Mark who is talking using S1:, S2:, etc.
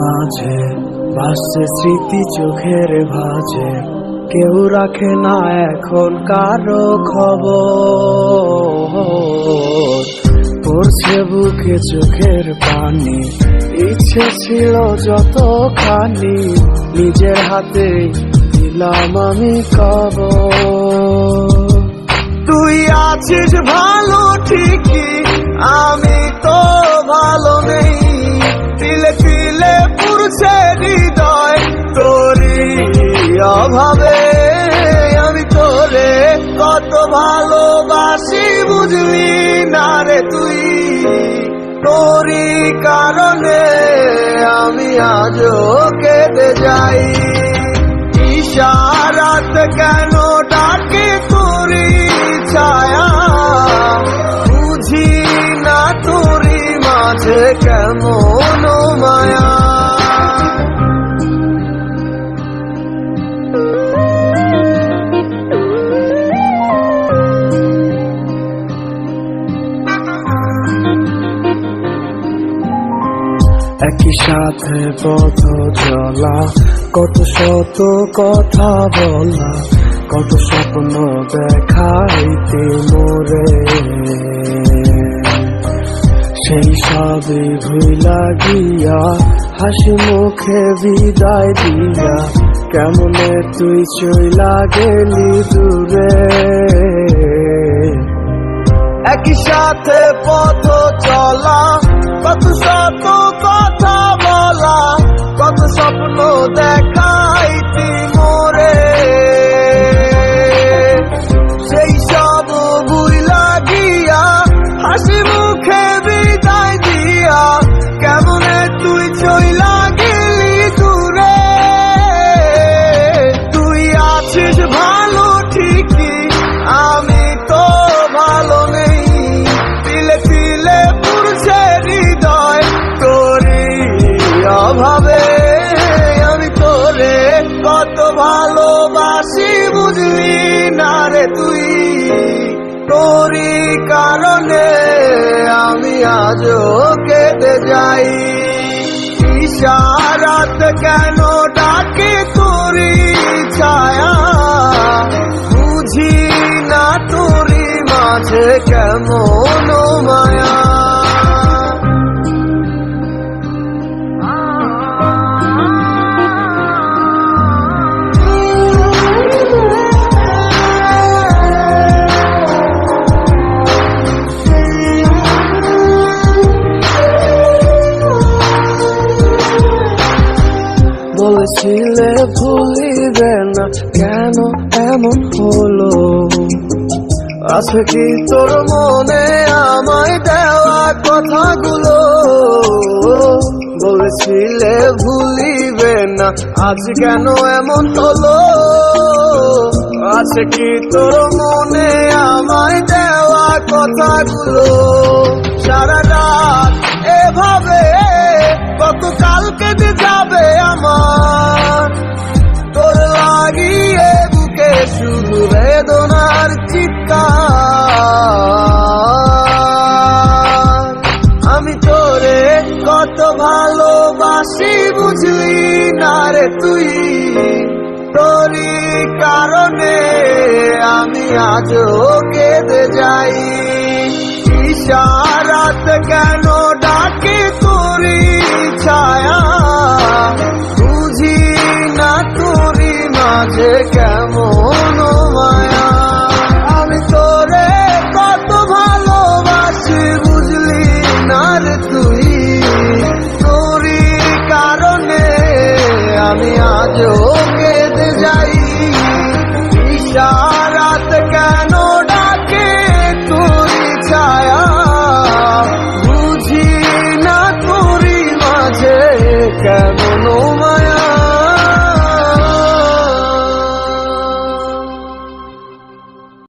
S1: মাঝে ভাসছে স্মৃতি চোখের ভাজে। কেউ রাখে না এখন কারও খবর। পড়ছে বুকে চোখের পানি, ইচ্ছে ছিল যতখানি, নিজের হাতে দিলাম আমি কব তুই আছিস ভালো ঠিকই, আমি তো ভালো নেই। তোরই কারণে আমি আজও কেঁদে যাই। ইশারাত কেন ডাকে তোরি ছায়া? বুঝি না তোরি মাঝে কেমন মায়া? একই সাথে পথ চলা, কত শত কথা বলা, কত স্বপ্ন দেখাইতে মোরে। সেই সবই ভুলা গিয়া, হাসি মুখে বিদায় দিয়া, কেমনে তুই চইলা গেলি দূরে? একই সাথে পথ চলা, কত শত মোরে? সেই সব বুইলা হাসি মুখে বিদায় দিয়া, কেমনে তুই চইলা গেলি তুই আছিস ভালো ঠিকই, আমি তো ভালো নেই। অভাবে কত ভালোবাসি বুঝলি না রে তুই। তোরই কারণে আমি আজও কেঁদে যাই। ইশারাত কেন ডাকে তোরি ছায়া? বুঝি না তোরি মাঝে কেমন বলেছিলে ভুলিবে না, কেন এমন হলো? আছে কি তোর মনে আমায় দেওয়া কথাগুলো? বলেছিলে ভুলিবে না, আজ কেন এমন হলো? আছে কি তোর মনে আমায় দেওয়া কথাগুলো? সারা রাত এভাবে না রে তুই তোরই কারণে আমি আজ কেঁদে যাই। ইশারাত কেন ডাকে তোরি ছায়া?